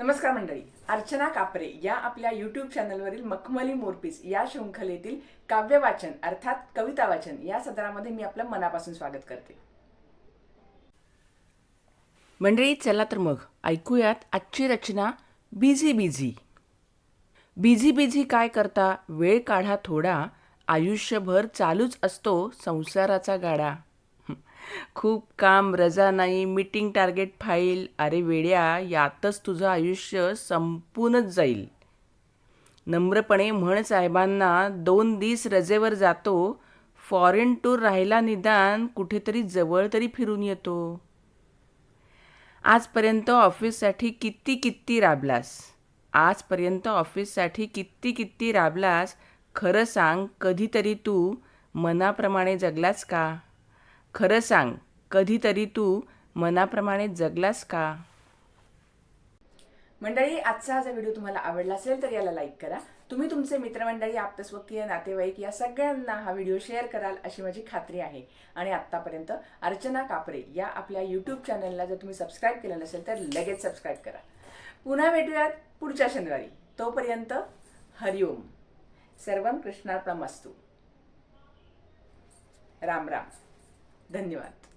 नमस्कार मंडळी अर्चना कापरे या आपल्या यूट्यूब चॅनलवरील मखमली मोरपीस या शृंखलेतील काव्य वाचन अर्थात कविता वाचन या सदरामध्ये मी आपलं मनापासून स्वागत करते. मंडळी चला तर मग ऐकूयात आजची रचना बिझी बिझी. बिझी बिझी काय करता? वेळ काढा थोडा. आयुष्यभर चालूच असतो संसाराचा गाडा. खूप काम रजा नाही मीटिंग टार्गेट फाईल अरे वेड्या यातच तुझं आयुष्य संपूनच जाईल. नम्रपणे म्हण साहेबांना दोन दिस रजेवर जातो. फॉरेन टूर राहिला निदान कुठेतरी जवळ तरी फिरून येतो. आजपर्यंत ऑफिससाठी किती किती राबलास? आजपर्यंत ऑफिससाठी किती किती राबलास? खरं सांग कधीतरी तू मनाप्रमाणे जगलास का? खरं सांग कधीतरी तू मनाप्रमाणे जगलास का? मंडळी आजचा हा जर व्हिडिओ तुम्हाला आवडला असेल तर याला लाईक करा. तुम्ही तुमचे मित्रमंडळी आप्तस्वकीय नातेवाईक या सगळ्यांना हा व्हिडिओ शेअर कराल अशी माझी खात्री आहे. आणि आत्तापर्यंत अर्चना कापरे या आपल्या यूट्यूब चॅनलला जर तुम्ही सबस्क्राईब केलं नसेल तर लगेच सबस्क्राईब करा. पुन्हा भेटूयात पुढच्या शनिवारी. तोपर्यंत हरिओम सर्वम कृष्णार्पणमस्तू. राम राम. धन्यवाद.